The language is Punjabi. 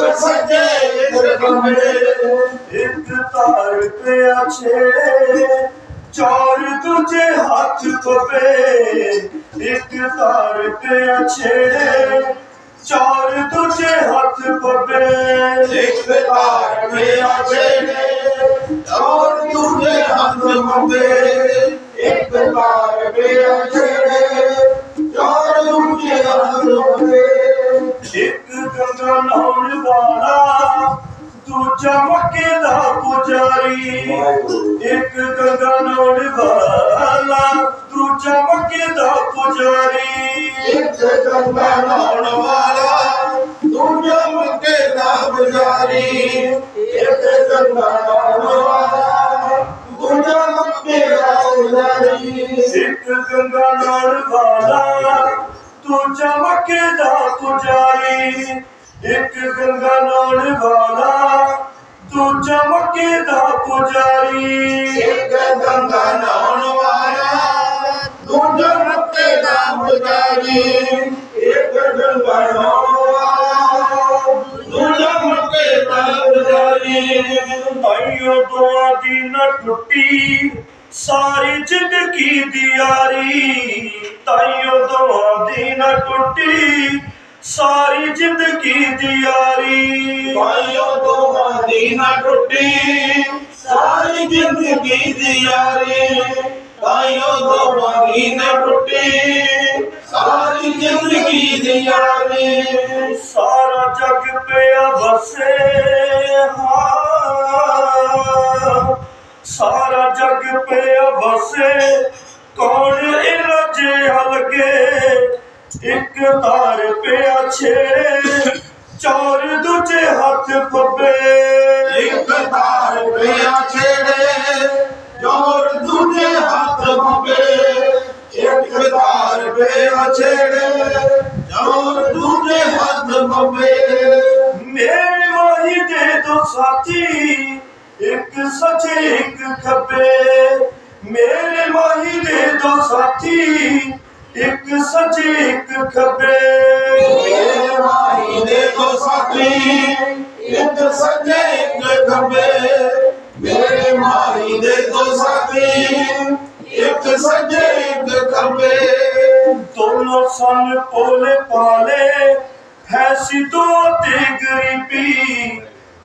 ईश्वर सचे ईश्वरे ਇੱਕ ਤਾਰ ਤੇ ਆਛੇ ਚਾਰ ਤੁਝੇ ਹੱਥ ਪਵੇ ਇੱਕ ਤਾਰ ਤੇ ਆਛੇ ਚਾਰ ਤੁਝੇ ਹੱਥ ਪਵੇ ਇੱਕ ਤਾਰ ਤੇ ਆਛੇ ਚਾਰ ਤੁਝੇ ਹੱਥ ਪਵੇ ਇੱਕ ਤਾਰ ਤੇ ਆਛੇ ਚਾਰ ਤੁਝੇ ਹੱਥ ਪਵੇ ਨਹਾਉਣ ਵਾਲਾ ਦੂਜਾ ਮੱਕੇ ਦਾ ਪੁਜਾਰੀ। ਇੱਕ ਗੰਗਾ ਨਹਾਉਣ ਵਾਲਾ ਦੂਜਾ ਮੱਕੇ ਦਾ ਪੁਜਾਰੀ। ਇੱਕ ਗੰਗਾ ਨਹਾਉਣ ਵਾਲਾ ਦੂਜਾ ਮੱਕੇ ਦਾ ਪੁਜਾਰੀ। ਇੱਕ ਗੰਗਾ ਨਹਾਉਣ ਵਾਲਾ ਦੂਜਾ ਮੱਕੇ ਦਾ ਪੁਜਾਰੀ। ਇੱਕ ਗੰਗਾ ਨਹਾਉਣ ਵਾਲਾ ਦੂਜਾ ਮੱਕੇ ਦਾ ਇੱਕ ਗੰਗਾ ਨਹਾਉਣ ਵਾਲਾ ਦੂਜਾ ਮੱਕੇ ਦਾ ਪੁਜਾਰੀ। ਇੱਕ ਗੰਗਾ ਨਹਾਉਣ ਵਾਲਾ ਦੂਜਾ ਮੱਕੇ ਦਾ ਪੁਜਾਰੀ। ਇੱਕ ਗੰਗਾ ਨਹਾਉਣ ਵਾਲਾ ਦੂਜਾ ਮੱਕੇ ਦਾ ਪੁਜਾਰੀ। ਆਈਓ ਦੁਆ ਦੀ ਨਾ ਟੁੱਟੀ ਸਾਰੀ ਜ਼ਿੰਦਗੀ ਦੀ ਯਾਰੀ। ਤਾਈਓ ਦੁਆ ਦੀ ਨਾ ਟੁੱਟੀ ਸਾਰੀ ਜ਼ਿੰਦਗੀ ਦੀ ਯਾਰੀ ਭਾਈਓ ਦੀ ਨਾ ਟੁੱਟੀ। ਸਾਰੀ ਜ਼ਿੰਦਗੀ ਦੀ ਯਾਰੀ ਭਾਈਓ ਦੀ ਨਾ ਟੁੱਟੀ। ਸਾਰੀ ਜ਼ਿੰਦਗੀ ਦੀ ਯਾਰੀ ਸਾਰਾ ਜਗ ਪਿਆ ਵਸੇ ਹਾਂ ਸਾਰਾ ਜਗ ਪਿਆ ਵਸੇ। ਕੌਣ ਇਹਨਾਂ ਜਿਹਾ ਲੱਗੇ ਇੱਕ ਤਾਰ ਪਿਆ ਛੇ ਚਾਰ ਦੂਜੇ ਹੱਥ ਫੱਬੇ ਇੱਕ ਤਾਰ ਪਿਆ ਛੇੜੇ ਜੋਰ ਦੂਜੇ ਹੱਥ ਮੰਗੇ ਇੱਕ ਤਾਰ ਪਿਆ ਛੇੜੇ ਜੋਰ ਦੂਜੇ ਹੱਥ ਮੰਗੇ ਮੇਰੇ ਵਾਹੀ ਦੇ ਦੋ ਸਾਥੀ ਇੱਕ ਸੱਜੇ ਇੱਕ ਖੱਬੇ। ਮੇਰੇ ਮਾਹੀ ਦੇ ਦੋ ਸਾਥੀ ਖੱਬੇ। ਮੇਰੇ ਮਾਹੀ ਦੇ ਦੋ ਸਾਥੀ, ਇੱਕ ਸੱਜੇ, ਇੱਕ ਖੱਬੇ। ਮੇਰੇ ਮਾਹੀ ਦੇ ਦੋ ਸਾਥੀ, ਇੱਕ ਸੱਜੇ, ਇੱਕ ਖੱਬੇ। ਦੋਨੋਂ ਸਨ ਪੋਲੇ ਪਾਲੇ ਹੈ ਸਿੱਧੋ ਤੇ ਗਰੀਬੀ।